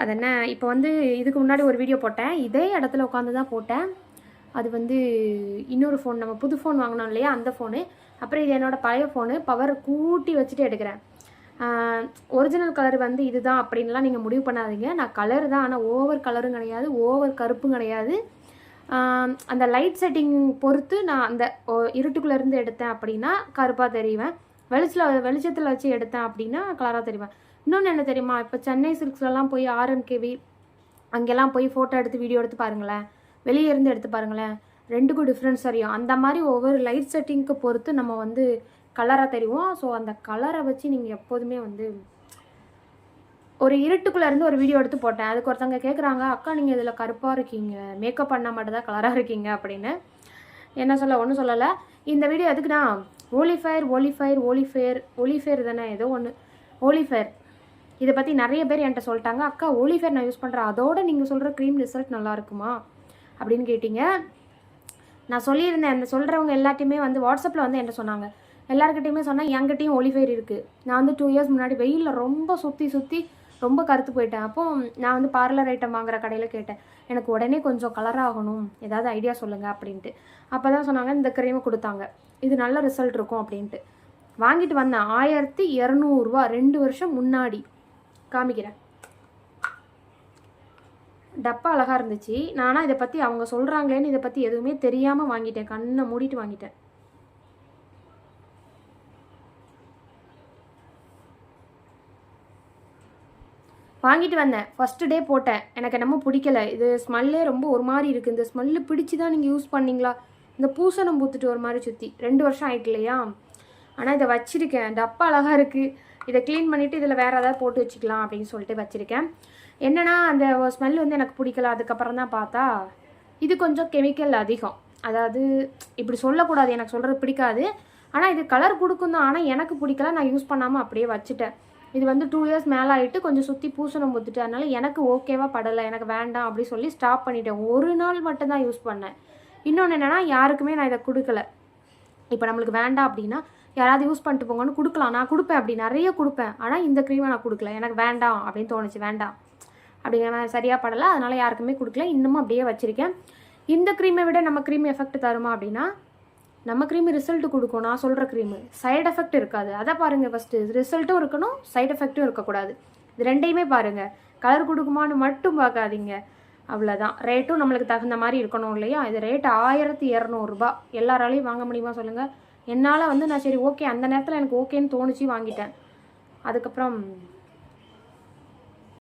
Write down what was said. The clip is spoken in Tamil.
அது என்ன இப்போ வந்து இதுக்கு முன்னாடி ஒரு வீடியோ போட்டேன். இதே இடத்துல உட்காந்து தான் போட்டேன். அது வந்து இன்னொரு ஃபோன் நம்ம புது ஃபோன் வாங்கினோம் இல்லையா? அந்த ஃபோனு அப்புறம் இது என்னோடய பழைய ஃபோனு பவர் கூட்டி வச்சுட்டு எடுக்கிறேன். ஒரிஜினல் கலர் வந்து இதுதான் அப்படின்லாம் நீங்கள் முடிவு பண்ணாதீங்க. நான் கலர் தான் ஆனால் ஓவர் கலரும் கிடையாது ஓவர் கருப்பும் கிடையாது. அந்த லைட் செட்டிங் பொறுத்து நான் அந்த இருட்டுக்குள்ளேருந்து எடுத்தேன் அப்படின்னா கருப்பாக தெரிவேன். வெளிச்சத்தில் வெளிச்சத்தில் வச்சு எடுத்தேன் அப்படின்னா கலராக தெரிவேன் இன்னொன்று என்ன தெரியுமா? இப்போ சென்னை சில்க்ஸ்லலாம் போய் ஆர்எம்கேவி அங்கெல்லாம் போய் ஃபோட்டோ எடுத்து வீடியோ எடுத்து பாருங்களேன். வெளியே இருந்து எடுத்து பாருங்களேன். ரெண்டுக்கும் டிஃப்ரென்ஸ் தெரியும். அந்த மாதிரி ஒவ்வொரு லைட் செட்டிங்க்கு பொறுத்து நம்ம வந்து கலராக தெரியும் ஸோ அந்த கலரை வச்சு நீங்கள் எப்போதுமே வந்து ஒரு இருட்டுக்குள்ளே இருந்து ஒரு வீடியோ எடுத்து போட்டேன். அதுக்கு ஒருத்தவங்க கேட்குறாங்க அக்கா நீங்கள் இதில் கருப்பாக இருக்கீங்க. மேக்கப் பண்ணால் மட்டும் தான் கலராக இருக்கீங்க அப்படின்னு. என்ன சொல்ல ஒன்றும் சொல்லலை. இந்த வீடியோ எதுக்குன்னா ஓலிஃபயர் ஓலிஃபயர் ஓலிஃபயர் ஓலிஃபயர் தானே? ஏதோ ஒன்று ஓலிஃபயர் இதை பற்றி நிறைய பேர் என்கிட்ட சொல்லிட்டாங்க. அக்கா ஓலிஃபயர் நான் யூஸ் பண்ணுறேன் அதோட நீங்கள் சொல்கிற க்ரீம் ரிசல்ட் நல்லா இருக்குமா? அப்படின்னு கேட்டிங்க. நான் சொல்லியிருந்தேன். அந்த சொல்கிறவங்க எல்லாத்தையுமே வந்து வாட்ஸ்அப்பில் வந்து என்கிட்ட சொன்னாங்க. எல்லாருக்கிட்டையுமே சொன்னால் என்கிட்டையும் ஒலிஃபயர் இருக்குது நான் வந்து டூ இயர்ஸ் முன்னாடி வெயிலில் ரொம்ப சுற்றி சுற்றி ரொம்ப கருத்து போயிட்டேன். அப்போ நான் வந்து பார்லர் ஐட்டம் வாங்குற கடையில் கேட்டேன். எனக்கு உடனே கொஞ்சம் கலர் ஆகணும். ஏதாவது ஐடியா சொல்லுங்கள் அப்படின்ட்டு. அப்போ தான் சொன்னாங்க இந்த க்ரீமை கொடுத்தாங்க. இது நல்ல ரிசல்ட் இருக்கும் அப்படின்ட்டு. வாங்கிட்டு வந்தேன் ஆயிரத்தி இரநூறுவா ரெண்டு வருஷம் முன்னாடி காமிக்கிறேன். டப்பா அழகாக இருந்துச்சு. நானாக இதை பற்றி அவங்க சொல்கிறாங்களேன்னு இதை பற்றி எதுவுமே தெரியாமல் வாங்கிட்டேன். கண்ணை மூடிட்டு வாங்கிட்டேன். வாங்கிட்டு வந்தேன். ஃபஸ்ட்டு டே போட்டேன். எனக்கு என்னமோ பிடிக்கல. இது ஸ்மெல்லே ரொம்ப ஒரு மாதிரி இருக்குது இந்த ஸ்மெல்லு பிடிச்சி தான் நீங்கள் யூஸ் பண்ணிங்களா? இந்த பூசணம் பூத்துட்டு ஒரு மாதிரி சுற்றி ரெண்டு வருஷம் ஆயிட்டு இல்லையா? ஆனால் இதை வச்சுருக்கேன். டப்பா அழகாக இருக்குது இதை க்ளீன் பண்ணிவிட்டு இதில் வேறு ஏதாவது போட்டு வச்சுக்கலாம் அப்படின்னு சொல்லிட்டு வச்சுருக்கேன். என்னன்னா அந்த ஸ்மெல் வந்து எனக்கு பிடிக்கல. அதுக்கப்புறம் தான் பார்த்தா இது கொஞ்சம் கெமிக்கல் அதிகம். அதாவது இப்படி சொல்லக்கூடாது. எனக்கு சொல்கிறது பிடிக்காது. ஆனால் இது கலர் கொடுக்கும் தான். ஆனால் எனக்கு பிடிக்கல. நான் யூஸ் பண்ணாமல் அப்படியே வச்சுட்டேன். இது வந்து டூ இயர்ஸ் மேலே ஆகிட்டு கொஞ்சம் சுற்றி பூசணம் ஊற்றிட்டு அதனால் எனக்கு ஓகேவா படலை எனக்கு வேண்டாம் அப்படி சொல்லி ஸ்டாப் பண்ணிட்டேன். ஒரு நாள் மட்டும்தான் யூஸ் பண்ணேன். இன்னொன்று என்னென்னா யாருக்குமே நான் இதை கொடுக்கல. இப்போ நம்மளுக்கு வேண்டாம் அப்படின்னா யாராவது யூஸ் பண்ணிட்டு போங்கன்னு கொடுக்கலாம். நான் கொடுப்பேன் அப்படி நிறைய கொடுப்பேன். ஆனால் இந்த க்ரீமை நான் கொடுக்கல. எனக்கு வேண்டாம் அப்படின்னு தோணுச்சு. வேண்டாம். அப்படிங்கிற மாதிரி சரியாக படலை. அதனால் யாருக்குமே கொடுக்கல. இன்னமும் அப்படியே வச்சுருக்கேன். இந்த க்ரீமை விட நம்ம க்ரீம் எஃபெக்ட் தருமா அப்படின்னா நம்ம க்ரீம் ரிசல்ட் கொடுக்கும். நான் சொல்கிற க்ரீமு சைடு எஃபெக்ட் இருக்காது. அதை பாருங்கள் ஃபஸ்ட்டு ரிசல்ட்டும் இருக்கணும் சைடு எஃபெக்ட்டும் இருக்கக்கூடாது. இது ரெண்டையுமே பாருங்கள் கலர் கொடுக்குமான்னு மட்டும் பார்க்காதீங்க. அவ்வளோதான் ரேட்டும் நம்மளுக்கு தகுந்த மாதிரி இருக்கணும் இல்லையா? இது ரேட் ஆயிரத்தி இரநூறுபா எல்லாராலையும் வாங்க முடியுமா சொல்லுங்கள் என்னால் வந்து நான் சரி ஓகே அந்த நேரத்தில் எனக்கு ஓகேன்னு தோணுச்சு வாங்கிட்டேன். அதுக்கப்புறம்